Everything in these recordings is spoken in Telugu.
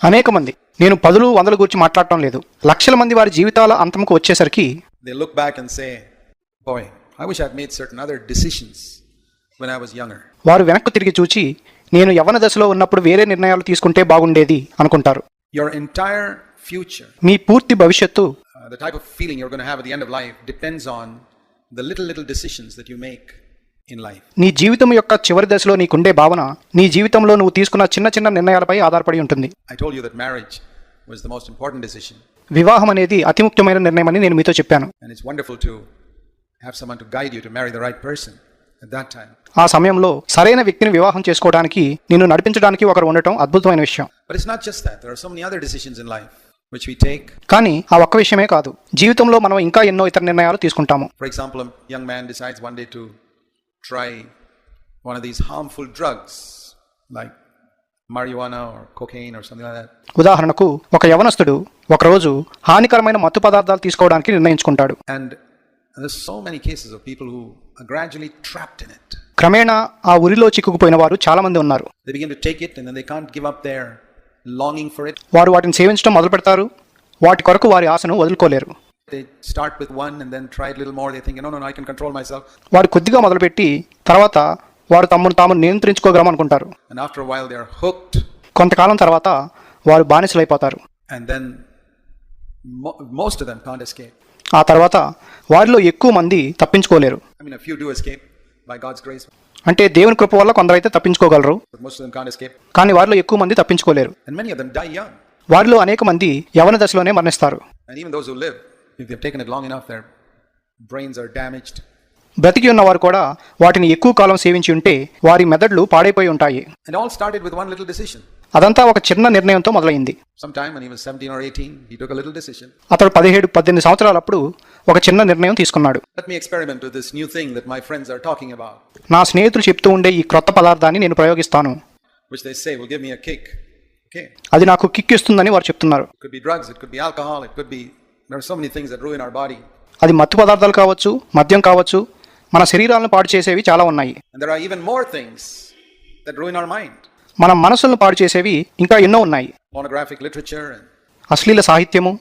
అనేక మంది. నేను పదులు వందల గురించి మాట్లాడటం లేదు. లక్షల మంది వారి జీవితాల అంతముకు వచ్చేసరికి they look back and say boy I wish made certain other decisions when I was younger వారు వెనక్కి తిరిగి చూచి నేను యవన దశలో ఉన్నప్పుడు వేరే నిర్ణయాలు తీసుకుంటే బాగుండేది అనుకుంటారు. యువర్ ఎంటైర్ ఫ్యూచర్ మీ పూర్తి భవిష్యత్తు the type of feeling your gonna have at the end of life depends on the little little decisions that you make in life నీ జీవితం యొక్క చివరి దశలో నీకుండే భావన నీ జీవితంలో నువ్వు తీసుకున్న చిన్న చిన్న నిర్ణయాలపై ఆధారపడి ఉంటుంది. I told you that marriage was the most important decision వివాహం అనేది అతి ముఖ్యమైన నిర్ణయం అని నేను మీతో చెప్పాను. And it's wonderful to have someone to guide you to marry right person ఆ సమయంలో సరైన వ్యక్తిని వివాహం చేసుకోవడానికి నేను నడిపించడానికి ఒకరు ఉండటం అద్భుతమైన విషయం. కానీ ఆ ఒక్క విషయమే కాదు. జీవితంలో మనం ఇంకా ఎన్నో ఇతర నిర్ణయాలు తీసుకుంటాము. For example young man decides one day try one of these harmful drugs like marijuana or cocaine or something like that. ఉదాహరణకు ఒక యవనస్తుడు ఒకరోజు హానికరమైన మత్తు పదార్థాలు తీసుకోవడానికి నిర్ణయించుకుంటాడు And there's so many cases of people who are gradually trapped in it. క్రమేణా ఆ ఉరిలో చిక్కుకుపోయిన వారు చాలా మంది ఉన్నారు They begin to take it and then they can't give up their longing for it. వారు వాటిని సేవించడం మొదలు పెడతారు వాటి కొరకు వారి ఆశను వదులుకోలేరు They start with one and then try a little more. They think, no, no, no, I can control myself. వారు కొద్దిగా మొదలుపెట్టి తర్వాత వారు తమను తాము నియంత్రించుకోగలం అనుకుంటారు And after a while, they're hooked. కొంతకాలం తర్వాత వారు బానిసలైపోతారు And then mo- most of them can't escape. ఆ తర్వాత వారిలో ఎక్కువ మంది తప్పించుకోలేరు I mean, a few do escape by God's grace, అంటే దేవుని కృప వల్ల కొందరైతే తప్పించుకోగలరు but most of them can't escape. కానీ వారిలో ఎక్కువ మంది తప్పించుకోలేరు And many of them die young. వారిలో అనేక మంది యవన దశలోనే మరణిస్తారు And even those who live, బ్రతికి ఉన్న వారు కూడా వాటిని ఎక్కువ కాలం సేవించి ఉంటే వారి మెదడులు పాడైపోయి ఉంటాయి. అదంతా ఒక చిన్న నిర్ణయంతో మొదలైంది. అతడు పదిహేడు పద్దెనిమిది సంవత్సరాలు అప్పుడు ఒక చిన్న నిర్ణయం తీసుకున్నాడు. నా స్నేహితులు చెప్తూ ఉండే ఈ క్రొత్త పదార్థాన్ని నేను ప్రయోగిస్తాను. అది నాకు కిక్ ఇస్తుందని వారు చెప్తున్నారు. అది మత్తు పదార్థాలు కావచ్చు మద్యం కావచ్చు మన శరీరాలను పాడు చేసేవి చాలా ఉన్నాయి. మన మనసులను పాడు చేసేవి ఇంకా ఎన్నో ఉన్నాయి. ఫోనోగ్రాఫిక్ లిటరేచర్ అశ్లీల సాహిత్యము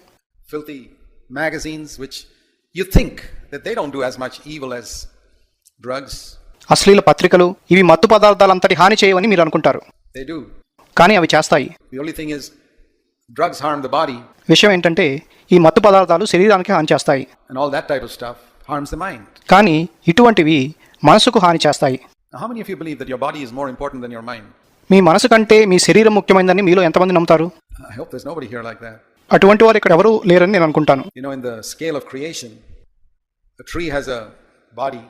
filthy magazines which you think they don't do as much evil as drugs అశ్లీల పత్రికలు ఇవి మత్తు పదార్థాలంతటి హాని చేయవని మీరు అనుకుంటారు. దే డు కానీ అవి చేస్తాయి. The only thing is drugs harm the body విషయం ఏంటంటే ఈ మత్తు పదార్థాలు శరీరానికి హాని చేస్తాయి. And all that type of stuff harms the mind కానీ ఇటువంటివి మనసుకు హాని చేస్తాయి. How many of you body is more important than your mind మీ మనసు కంటే మీ శరీరం ముఖ్యమైనదని మీలో ఎంతమంది నమ్ముతారు? I hope there is nobody అటువంటి వారు ఇక్కడ ఎవరు లేరని నేను అనుకుంటాను. You scale of creation the tree has a body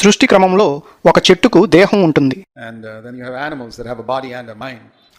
సృష్టి క్రమంలో ఒక చెట్టుకు దేహం ఉంటుంది. And then animals body and a mind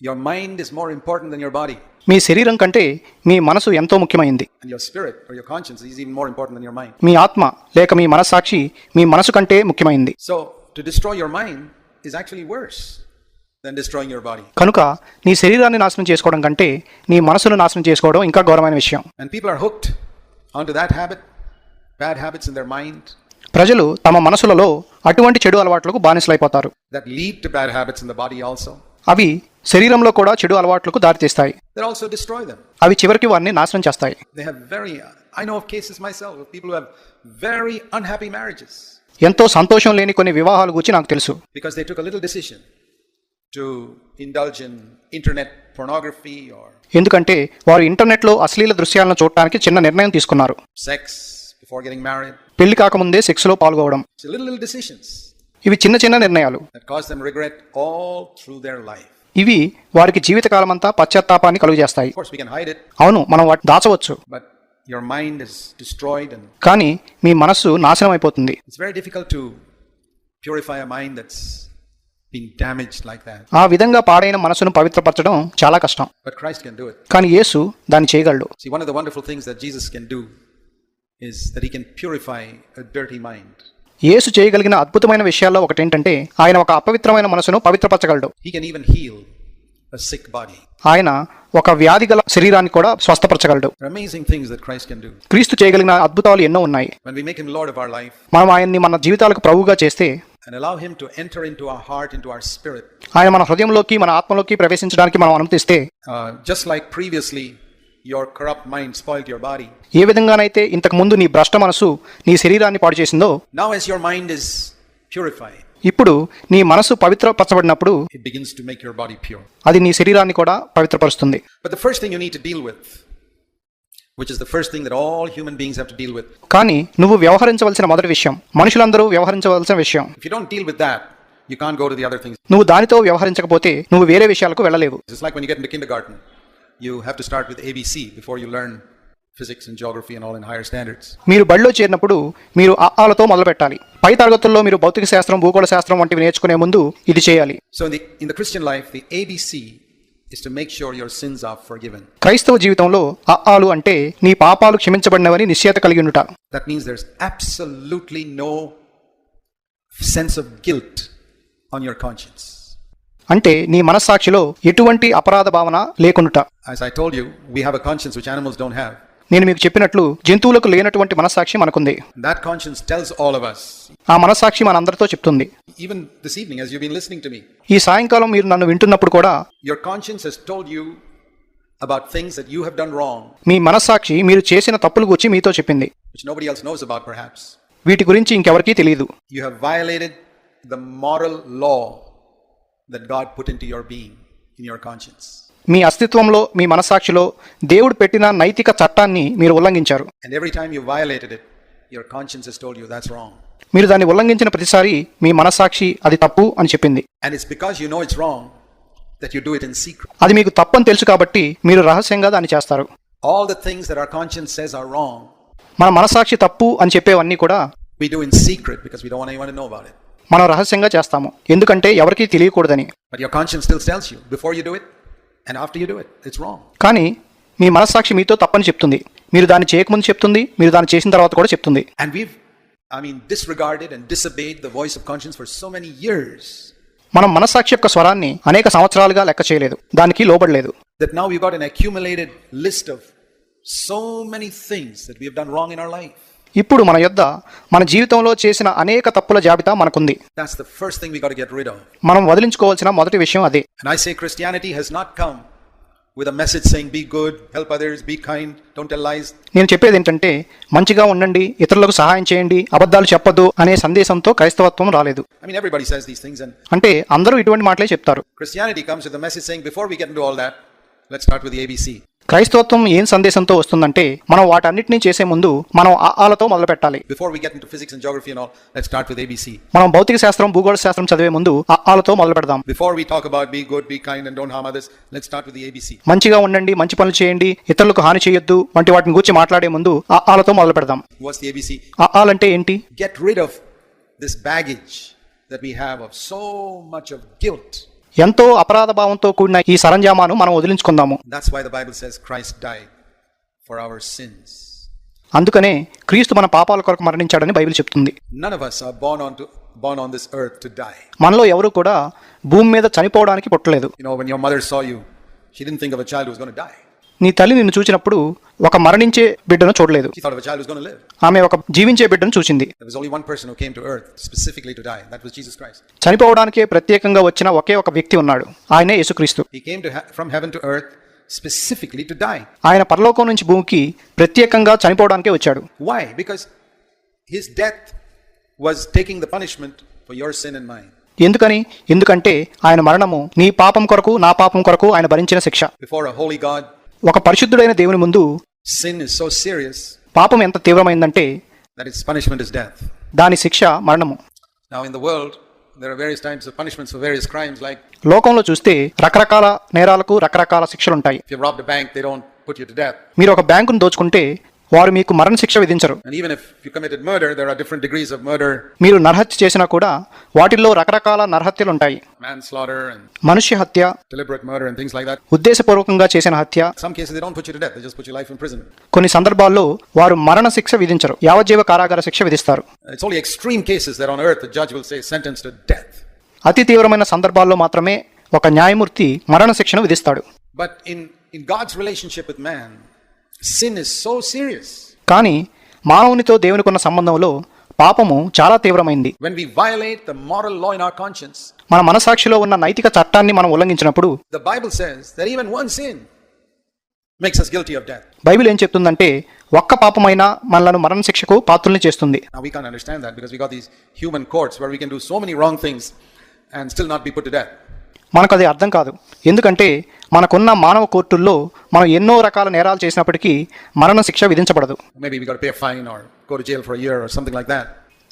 Your mind is more important than your body. మీ శరీరం కంటే మీ మనసు ఎంతో ముఖ్యమైంది And your spirit or your conscience is even more important than your mind. మీ ఆత్మ లేక మీ మనస్సాక్షి మీ మనసు కంటే ముఖ్యమైంది So, to destroy your mind is actually worse than destroying your body. కనుక నీ శరీరాన్ని నాశనం చేసుకోవడం కంటే నీ మనసును నాశనం చేసుకోవడం ఇంకా ఘోరమైన విషయం And people are hooked onto that habit, bad habits in their mind ప్రజలు తమ మనసులలో అటువంటి చెడు అలవాట్లకు బానిసలైపోతారు that lead to bad habits in the body also. అవి శరీరంలో కూడా చెడు అలవాట్లకు దారితీస్తాయి. అవి చివరికి వారిని నాశనం చేస్తాయి. ఎంతో సంతోషం లేని కొన్ని వివాహాలు గురించి నాకు తెలుసు. ఎందుకంటే వారు ఇంటర్నెట్లో అశ్లీల దృశ్యాలను చూడటానికి చిన్న నిర్ణయం తీసుకున్నారు. పెళ్ళి కాకముందే సెక్స్లో పాల్గొవడం ఇవి చిన్న చిన్న నిర్ణయాలు. ఆల్ త్రూ లైఫ్ ఇవి వారికి జీవితకాలం అంతా పశ్చాత్తాపాన్ని కలుగజేస్తాయి. అవును మనం వాటిని దాచవచ్చు. కానీ మీ మనస్సు నాశనం అయిపోతుంది ఆ విధంగా పాడైన మనసును పవిత్రపరచడం చాలా కష్టం. కానీ యేసు దాన్ని చేయగలడు. Wonderful things that Jesus can do is that can purify a mind యేసు చేయగలిగిన అద్భుతమైన విషయాల్లో ఒకటేంటంటే ఆయన ఒక అపవిత్రమైన మనసును పవిత్రపరచగలడు. ఆయన ఒక వ్యాధి గల శరీరాన్ని కూడా స్వస్థపరచగలడు. క్రీస్తు చేయగలిగిన అద్భుతాలు ఎన్నో ఉన్నాయి మనం ఆయన్ని మన జీవితాలకు ప్రభువుగా చేస్తే ఆయన మన హృదయంలోకి మన ఆత్మలోకి ప్రవేశించడానికి మనం అనుమతిస్తే uh, just like your corrupt mind spoiled your body. ఏ విధంగానైతే ఇంతకు ముందు నీ భ్రష్ట మనసు నీ శరీరాన్ని పాడు చేసిందో Now, as your mind is purified, ఇప్పుడు నీ మనసు పవిత్రపరచబడినప్పుడు it begins to make your body pure. అది నీ శరీరాన్ని కూడా పవిత్రపరుస్తుంది But the first thing you need to deal with, which is the first thing that all human beings have to deal with, కానీ నువ్వు వ్యవహరించవలసిన మొదటి విషయం మనుషులందరూ వ్యవహరించవలసిన విషయం if you don't deal with that, you can't go to the other things. నువ్వు దానితో వ్యవహరించకపోతే నువ్వు వేరే విషయాలకు వెళ్ళలేవు It's like when you get into kindergarten, you have to start with ABC before you learn physics and geography and all in higher standards. మీరు బడిలో చేరినప్పుడు మీరు ఆలతో మొదలు పెట్టాలి పై తరగతుల్లో మీరు భౌతిక శాస్త్రం భూగోళ శాస్త్రం వంటివి నేర్చుకునే ముందు ఇది చేయాలి So in the, in the Christian life, the ABC is to make sure your sins are forgiven. క్రైస్తవ జీవితంలో ఆలు అంటే నీ పాపాలు క్షమించబడినవని నిశ్చయత కలిగి ఉండుట That means there's absolutely no sense of guilt on your conscience. అంటే నీ మనస్సాక్షిలో ఎటువంటి అపరాధ భావన లేకుండుట As I told you, we have a conscience which animals don't have. నేను మీకు చెప్పినట్లు జంతువులకు లేనటువంటి మనస్సాక్షి మనకుంది That conscience tells all of us, ఆ మనస్సాక్షి మనందరితో చెప్తుంది even this evening as you've been listening to me, ఈ సాయంకాలం మీరు నన్ను వింటున్నప్పుడు కూడా your conscience has told you about things that you have done wrong, మీ మనస్సాక్షి మీరు చేసిన తప్పులు గురించి మీతో చెప్పింది which nobody else knows about perhaps. వీటి గురించి ఇంకెవరికీ తెలియదు You have violated the moral law that God put into your being, in your conscience. మీ అస్తిత్వంలో మీ మనస్సాక్షిలో దేవుడు పెట్టిన నైతిక చట్టాన్ని మీరు ఉల్లంఘించారు And every time you violated it, your conscience has told you that's wrong. మీరు దాన్ని ఉల్లంఘించిన ప్రతిసారి మీ మనస్సాక్షి అది తప్పు అని చెప్పింది And it's because you know it's wrong that you do it in secret. అది మీకు తప్పని తెలుసు కాబట్టి మీరు రహస్యంగా దాన్ని చేస్తారు All the things that our conscience says are wrong, మన మనస్సాక్షి తప్పు అని చెప్పేవన్నీ కూడా we do in secret because we don't want anyone to know about it. మనం రహస్యంగా చేస్తాము. ఎందుకంటే ఎవరికీ తెలియకూడదని. కానీ మీ మనస్సాక్షి మీతో తప్పని చెప్తుంది. మీరు దాన్ని చేయకముందు చెప్తుంది మీరు దాన్ని చేసిన తర్వాత కూడా చెప్తుంది. మనం మనస్సాక్షి యొక్క స్వరాన్ని అనేక సంవత్సరాలుగా లెక్క చేయలేదు. దానికి లోబడలేదు. That now you got an accumulated list of so many things that we wrong in our life ఇప్పుడు మన యొద్ మన జీవితంలో చేసిన అనేక తప్పుల జాబితా మనకుంది. మనం వదిలించుకోవాల్సిన మొదటి విషయం అదే. I say Christianity has not come with a message saying be good help others be kind don't నేను చెప్పేది ఏంటంటే మంచిగా ఉండండి ఇతరులకు సహాయం చేయండి అబద్ధాలు చెప్పొద్దు అనే సందేశంతో క్రైస్తవత్వం రాలేదు. ఐ మీన్ ఎవరీబడీ సేస్ అంటే అందరూ ఇటువంటి మాటలే చెప్తారు. Christianity comes with message saying before we can all that let start with ABC క్రైస్తవత్వం ఏం సందేశంతో వస్తుందంటే మనం వాటన్నిటిని చేసే ముందు మనం ఆ ఆలతో మొదలు పెట్టాలి before we get into physics and geography and all let's start with ABC మనం భౌతిక శాస్త్రం భూగోళ శాస్త్రం చదివే ముందు ఆ ఆలతో మొదలు పెడదాం before we talk about be good be kind and don't harm others let's start with ABC మంచిగా ఉండండి మంచి పనులు చేయండి ఇతరులకు హాని చేయొద్దు వంటి వాటిని గురించి మాట్లాడే ముందు ఆ ఆలతో మొదలు పెడదాం వాస్ ది ఏబిసి ఆల్ అంటే ఏంటి? Get rid of this baggage that we have of so much of guilt ఎంతో అపరాధ భావంతో కూడిన ఈ సరంజామాను మనం వదిలించుకుందాము. అందుకనే క్రీస్తు మన పాపాల కొరకు మరణించాడని బైబిల్ చెప్తుంది. మనలో ఎవరు కూడా భూమి మీద చనిపోవడానికి పుట్టలేదు నీ తల్లి నిన్ను చూసినప్పుడు ఒక మరణించే బిడ్డను చూడలేదు. ఆమె ఒక జీవించే బిడ్డను చూసింది. చనిపోవడానికే ప్రత్యేకంగా వచ్చిన ఒకే ఒక వ్యక్తి ఉన్నాడు. ఆయనే యేసుక్రీస్తు. స్పెసిఫిక్లీ టు డై ఆయన పరలోకం నుంచి భూమికి ప్రత్యేకంగా చనిపోవడానికే వచ్చాడు. Why because his death was taking the punishment for your mine ఎందుకని? ఎందుకంటే ఆయన మరణము నీ పాపం కొరకు నా పాపం కొరకు ఆయన భరించిన శిక్ష. బిఫోర్ హోలీ గాడ్ ఒక పరిశుద్ధుడైన దేవుని ముందు so serious పాపం ఎంత తీవ్రమైందంటే its punishment is death. దాని శిక్ష మరణము Now, in the world, there are various types of punishments for various crimes. Like లోకంలో చూస్తే రకరకాల నేరాలకు రకరకాల శిక్షలు ఉంటాయి if you robbed a bank, they don't put you to death. మీరు ఒక బ్యాంకును దోచుకుంటే వారు మీకు మరణ శిక్ష విధించరు మీరు నరహత్య చేసినా కూడా వాటిల్లో రకరకాల నరహత్యలు ఉంటాయి. మనుష్య హత్య ఉద్దేశపూర్వకంగా చేసిన హత్య కొన్ని సందర్భాల్లో వారు మరణ శిక్ష విధించరు. యావజ్జీవ కారాగార శిక్ష విధిస్తారు. అతి తీవ్రమైన సందర్భాల్లో మాత్రమే ఒక న్యాయమూర్తి మరణ శిక్షను విధిస్తాడు but in in God's relationship man sin is so serious. కానీ మానవునితో దేవునికున్న సంబంధంలో పాపము చాలా తీవ్రమైంది When we violate the moral law in our conscience, మన మనసాక్షిలో ఉన్న నైతిక చట్టాన్ని మనం ఉల్లంఘించినప్పుడు the Bible says that even one sin makes us guilty of death. Bible ఏం చెప్తుందంటే ఒక్క పాపమైనా మనలను మరణ శిక్షకు పాత్రుల్ని చేస్తుంది Now we can't understand that because we got these human courts where we can do so many wrong things and still not be put to death. మనకు అది అర్థం కాదు. ఎందుకంటే మనకున్న మానవ కోర్టుల్లో మనం ఎన్నో రకాల నేరాలు చేసినప్పటికీ మరణ శిక్ష విధించబడదు.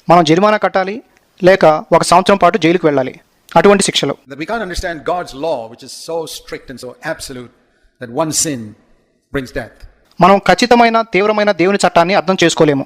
మనం జరిమానా కట్టాలి లేక ఒక సంవత్సరం పాటు జైలుకు వెళ్ళాలి. అటువంటి శిక్షలు. మనం ఖచ్చితమైన తీవ్రమైన దేవుని చట్టాన్ని అర్థం చేసుకోలేము.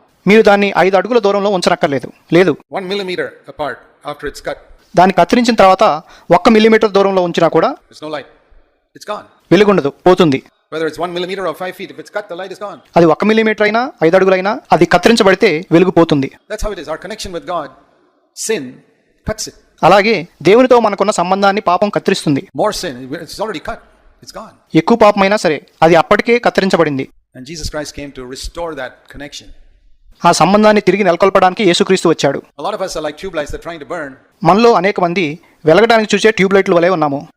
మీరు దాన్ని ఐదు అడుగుల దూరంలో ఉంచనక్కర్లేదు. లేదు. One millimetre apart after it's cut దాన్ని కత్తిరించిన తర్వాత ఒక్క మిలిమీటర్ దూరంలో ఉంచినా కూడా ఇట్స్ నో లైట్ వెలుగుండదు పోతుంది. Whether it's 1 millimeter or 5 feet if it's cut the అది 1 మిలిమీటర్ అయినా ఐదు అడుగులైనా అది కత్తిరించబడితే వెలుగు పోతుంది. That's how it is. Our connection with god sin అలాగే దేవునితో మనకున్న సంబంధాన్ని పాపం కత్తిరిస్తుంది. More sin. It's already cut. It's gone. ఎక్కువ పాపమైనా సరే అది అప్పటికే కత్తిరించబడింది. And jesus christ came to restore that ఆ సంబంధాన్ని తిరిగి నెలకొల్పడానికి యేసుక్రీస్తు వచ్చాడు. మనలో అనేక మంది వెలగడానికి చూసే ట్యూబ్లైట్లు వలె ఉన్నాము.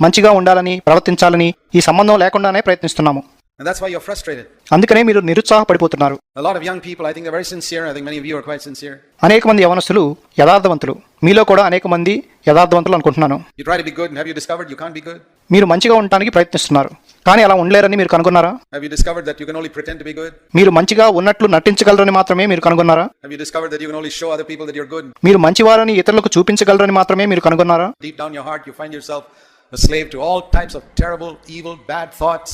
మంచిగా ఉండాలని ప్రవర్తించాలని ఈ సంబంధం లేకుండానే ప్రయత్నిస్తున్నాము. And that's why you're frustrated. అందుకనే మీరు నిరుత్సాహపడిపోతున్నారు A lot of young people, I think they're very sincere. I think many of you are quite sincere. అనేక మంది యవనస్తులు యథార్థవంతులు మీలో కూడా అనేక మంది యథార్థవంతులు అనుకుంటున్నాను You try to be good, and have you discovered you can't be good? మీరు మంచిగా ఉండటానికి ప్రయత్నిస్తున్నారు కానీ అలా ఉండలేరని మీరు కనుగొన్నారా Have you discovered that you can only pretend to be good? మీరు మంచిగా ఉన్నట్లు నటించగలరని మాత్రమే మీరు కనుగొన్నారా Have you discovered that you can only show other people that you're good? మీరు మంచివారని ఇతరులకు చూపించగలరని మాత్రమే మీరు కనుగొన్నారా Deep down your heart, you find yourself a slave to all types of terrible, evil, bad thoughts.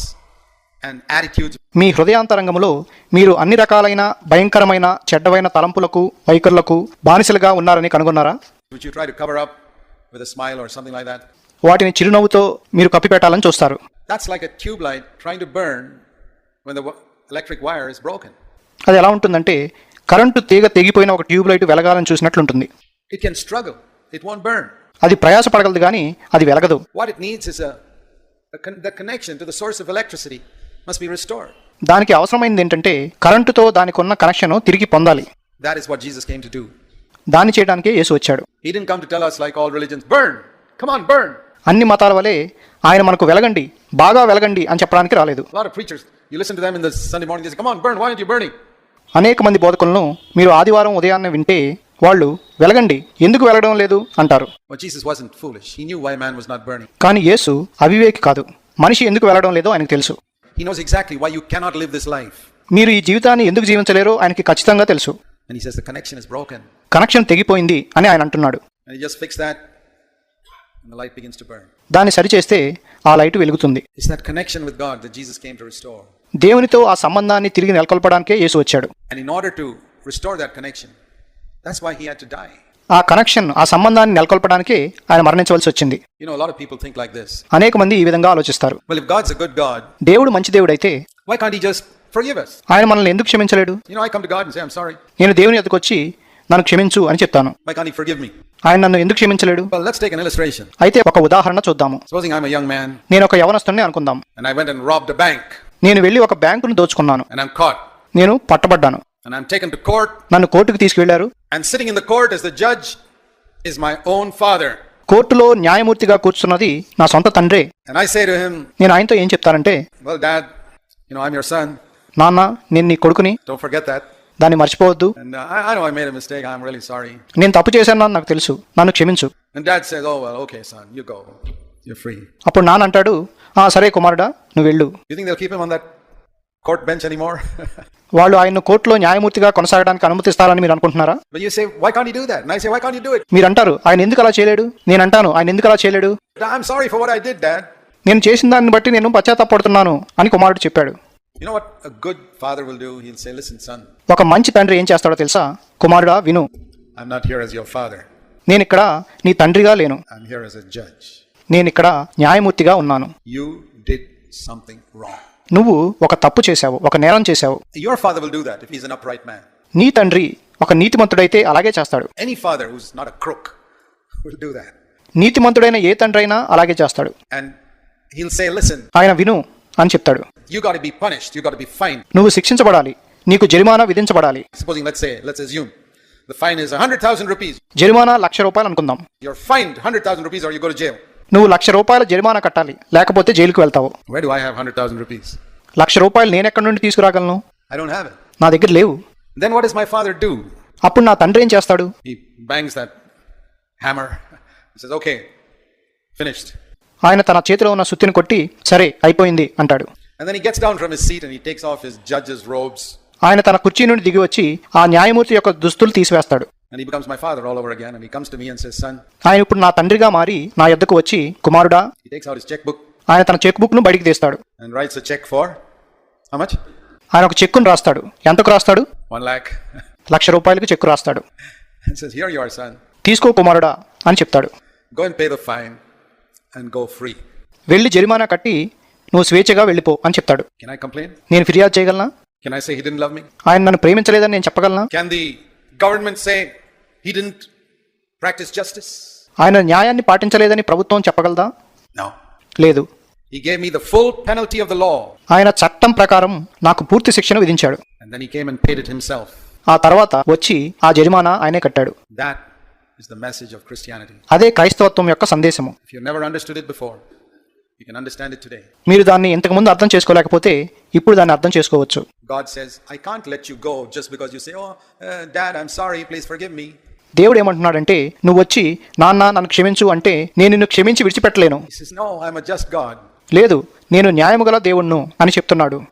మీ హృదయాంతరంగంలో మీరు అన్ని రకాలైన భయంకరమైన చెడ్డవైన తలంపులకు వైఖరులకు బానిసలుగా ఉన్నారని కనుగొన్నారా? వాటిని చిరునవ్వుతో మీరు కప్పిపెట్టాలని చూస్తారు. అది ఎలా ఉంటుందంటే కరెంటు తీగ తెగిపోయిన ఒక ట్యూబ్ లైట్ వెలగాలని చూసినట్లు చూసినట్లుంటుంది అది ప్రయాసపడగలదు కానీ అది వెలగదు. What it needs is the connection source of must be restored. దానికి అవసరమైంది ఏంటంటే కరెంటుతో దానికి ఉన్న కనెక్షన్ తిరిగి పొందాలి. That is what Jesus came to do చేయడానికి యేసు వచ్చాడు. He did come to tell us like all religions burn come on burn అన్ని మతాల వలె ఆయన మనకు వెలగండి బాగా వెలగండి అని చెప్పడానికి రాలేదు. What preachers you listen to them అనేక మంది బోధకులను మీరు ఆదివారం ఉదయాన్నే వింటే వాళ్ళు వెలగండి ఎందుకు వెలగడం లేదు? అంటారు. కానీ యేసు అవివేకి కాదు. మనిషి ఎందుకు వెళ్ళడం లేదో ఆయనకు తెలుసు. He knows exactly why you cannot live this life మీరు ఈ జీవితాన్ని ఎందుకు జీవించలేరు? ఆయనకి ఖచ్చితంగా తెలుసు. కనెక్షన్ ఇస్ బ్రోకెన్ కనెక్షన్ తెగిపోయింది అని ఆయన అంటున్నాడు. Just fix that light begins to దాన్ని సరి చేస్తే ఆ లైట్ వెలుగుతుంది. Is that connection with God Jesus came restore దేవునితో ఆ సంబంధాన్ని తిరిగి నెలకొల్పడానికే యేసు వచ్చాడు. And in order to restore that connection that's why he die ఆ కనెక్షన్ ఆ సంబంధాన్ని నెలకొల్పడానికి ఆయన మరణించవలసి వచ్చింది. అనేక మంది ఈ విధంగా ఆలోచిస్తారు. దేవుడు మంచి దేవుడు అయితే ఆయన మనల్ని ఎందుకు క్షమించలేడు? నేను దేవుని ఎదుకొచ్చి నన్ను క్షమించు అని చెప్తాను. ఆయన నన్ను ఎందుకు క్షమించలేడు? అయితే ఒక ఉదాహరణ చూద్దాము. నేను ఒక యవనస్తుని అనుకుందాం. నేను వెళ్ళి ఒక బ్యాంకును దోచుకున్నాను. నేను పట్టబడ్డాను. And I'm taken to court నన్ను కోర్టుకు తీసుకువెళ్ళారు and sitting in the court as the judge is my own father. కోర్టులో న్యాయమూర్తిగా కూర్చున్నది నా సొంత తండ్రే And I say to him, నేను ఆయనతో ఏం చెప్తానంటే Well, dad, you know, I'm your son. నాన్న నేను నీ కొడుకుని Don't forget that. దాన్ని మర్చిపోవద్దు And uh, I, I know I made a mistake. I'm really sorry. నేను తప్పు చేశాను నాన్న నాకు తెలుసు నన్ను క్షమించు And dad says, Oh, well, okay, son, you go. You're free. అప్పుడు నాన్న అంటాడు "ఆ, సరే కుమారుడా నువ్వు వెళ్ళు You think they'll keep him on that court bench anymore? వాళ్ళు ఆయన్ను కోర్టులో న్యాయమూర్తిగా కొనసాగడానికి అనుమతిస్తారని మీరు అనుకుంటున్నారా do that? And I say, Why can't you do it? మీరు అంటారు ఆయన ఎందుకు అలా చేయలేడు నేను అంటాను ఆయన ఎందుకు అలా చేయలేడు sorry for what I did, dad. నేను చేసిన దాన్ని బట్టి నేను పశ్చాత్తాపడుతున్నాను అని కుమారుడు చెప్పాడు say, Listen, son, ఒక మంచి తండ్రి ఏం చేస్తాడో తెలుసా కుమారుడా విను here as your father. నేను ఇక్కడ నీ తండ్రిగా లేను. నేను ఇక్కడ న్యాయమూర్తిగా ఉన్నాను You did something wrong. నువ్వు ఒక తప్పు చేశావు ఒక నేరం చేశావు. Your father will do that if his an upright man నీ తండ్రి ఒక నీతిమంతుడైతే అలాగే చేస్తాడు. Any father who's not a crook will do that నీతిమంతుడైన ఏ తండ్రి అయినా అలాగే చేస్తాడు. అండ్ హిల్ సే లిసన్ ఆయన విను అని చెప్తాడు. You got be punished you got be fine నువ్వు శిక్షించబడాలి నీకు జరిమానా విధించబడాలి. Supposing let's say let's assume the fine is 100000 rupees జరిమానా లక్ష రూపాయలు అనుకుందాం. You are fined 100000 rupees or you go to jail నువ్వు లక్ష రూపాయల జరిమానా కట్టాలి లేకపోతే జైలుకు వెళ్తావు. లక్ష రూపాయలు నేను ఎక్కడి నుండి తీసుకురాగలను? నా దగ్గర లేవు. Then what is my father do అప్పుడు నా తండ్రి ఏం చేస్తాడు? ఆయన తన చేతిలో ఉన్న సుత్తిని కొట్టి సరే అయిపోయింది అంటాడు. ఆయన తన కుర్చీ నుండి దిగి వచ్చి ఆ న్యాయమూర్తి యొక్క దుస్తులు తీసివేస్తాడు. And he becomes my father all over again. And he comes to me and says, Son, ఆయన ఇప్పుడు నా తండ్రిగా మారి నా యొద్దకు వచ్చి కుమారుడా he takes out his checkbook ఆయన తన చెక్ బుక్ను బయటికి తీస్తాడు and writes a check for how much? ఆయన ఒక చెక్కును రాస్తాడు ఎంతకు రాస్తాడు One lakh. లక్ష రూపాయలకు చెక్కు రాస్తాడు and says, Here you are, son. తీసుకో కుమారుడా అని చెప్తాడు Go and pay the fine and go free. వెళ్ళి జరిమానా కట్టి నువ్వు స్వేచ్ఛగా వెళ్ళిపో అని చెప్తాడు Can I complain? నేను ఫిర్యాదు చేయగలనా Can I say he didn't love me? ఆయన నన్ను ప్రేమించలేదని నేను చెప్పగలనా Can the government say he didn't practice justice? ఆయన న్యాయాన్ని పాటించలేదని ప్రభుత్వం చెప్పగలదా No. లేదు He gave me the full penalty of the law. ఆయన చట్టం ప్రకారం నాకు పూర్తి శిక్షను విధించాడు And then he came and paid it himself. ఆ తర్వాత వచ్చి ఆ జరిమానా ఆయనే కట్టాడు That is the message of Christianity. అదే క్రైస్తవత్వం యొక్క సందేశము If you've never understood it before, you can understand it today. మీరు దాన్ని ఇంతకుముందు అర్థం చేసుకోలేకపోతే ఇప్పుడు దాన్ని అర్థం చేసుకోవచ్చు God says, I can't let you go just because you say, Oh, uh, Dad, I'm sorry, please forgive me. దేవుడు ఏమంటున్నాడంటే నువ్వు వచ్చి నాన్న నన్ను క్షమించు అంటే నేను నిన్ను క్షమించి విడిచిపెట్టలేను. లేదు నేను న్యాయముగల దేవుణ్ణు అని చెప్తున్నాడు.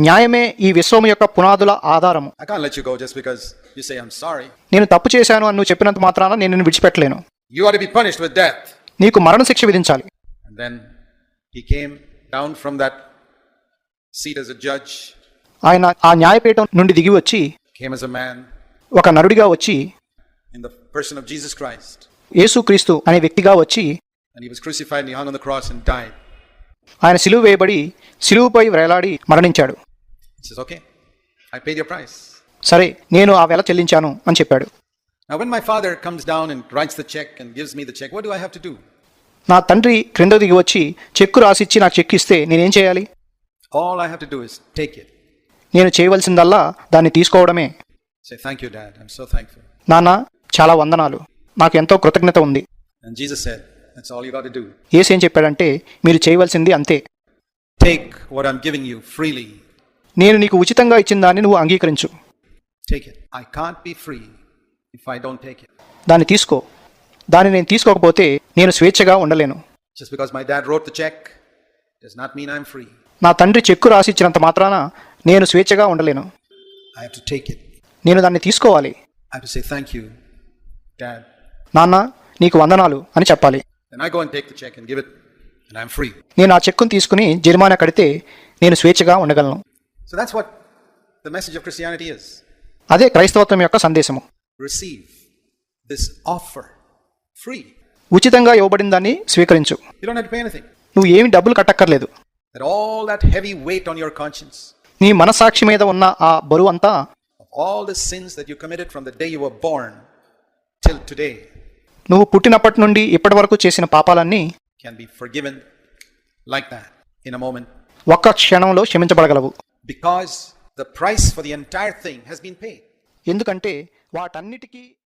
న్యాయమే ఈ విశ్వం యొక్క పునాదుల ఆధారం నేను తప్పు చేశాను అని నువ్వు చెప్పినంత మాత్రాన నేను నిన్ను విడిచిపెట్టలేను. నీకు మరణ శిక్ష విధించాలి ఆయన ఆ న్యాయపీఠం నుండి దిగి వచ్చి ఒక నరుడిగా వచ్చి in the person of Jesus Christ యేసుక్రీస్తు అనే వ్యక్తిగా వచ్చి అండ్ హి క్రాస్ అండ్ ఆయన సిలువు వేయబడి సిలువపై వేలాడి మరణించాడు. ఓకే ఐ పే ద సరే నేను ఆ వేళ చెల్లించాను అని చెప్పాడు. Now when my father comes down and the cheque and gives me the cheque what do I have to do నా తండ్రి క్రింద దిగి వచ్చి చెక్ రాసిచ్చి నాకు చెక్ ఇస్తే నేనేం చేయాలి? All I have to do is take it నేను చేయవలసిందల్లా దాన్ని తీసుకోవడమే. నాన్న చాలా వందనాలు. నాకు ఎంతో కృతజ్ఞత ఉంది. ఏసేం చెప్పాడంటే మీరు చేయవలసింది అంతే. Take what I'm giving you freely నేను నీకు ఉచితంగా ఇచ్చిన దాన్ని నువ్వు అంగీకరించు. Take it I can't be free if I don't take it దాన్ని తీసుకో. దాన్ని నేను తీసుకోకపోతే నేను స్వేచ్ఛగా ఉండలేను. Just because my dad wrote the cheque does not mean I am free నా తండ్రి చెక్కు రాసి ఇచ్చినంత మాత్రాన నేను స్వేచ్ఛగా ఉండలేను. I have to take it నేను దాన్ని తీసుకోవాలి. నాన్న నీకు వందనాలు అని చెప్పాలి. నేను ఆ చెక్కును తీసుకుని జరిమానా కడితే నేను స్వేచ్ఛగా ఉండగలను. అదే క్రైస్తవత్వం యొక్క సందేశము. ఉచితంగా ఇవ్వబడిన దాన్ని స్వీకరించు. నువ్వు ఏమి డబ్బులు కట్టక్కర్లేదు. నీ మనసాక్షి మీద ఉన్న ఆ బరువు అంతా all the sins that you committed from the day you were born till today, నువ్వు పుట్టినప్పటి నుండి ఇప్పటి వరకు చేసిన పాపాలన్నీ can be forgiven like that in a moment ఒక్క క్షణంలో క్షమించబడగలవు because the price for the entire thing has been paid. ఎందుకంటే వాటన్నిటికీ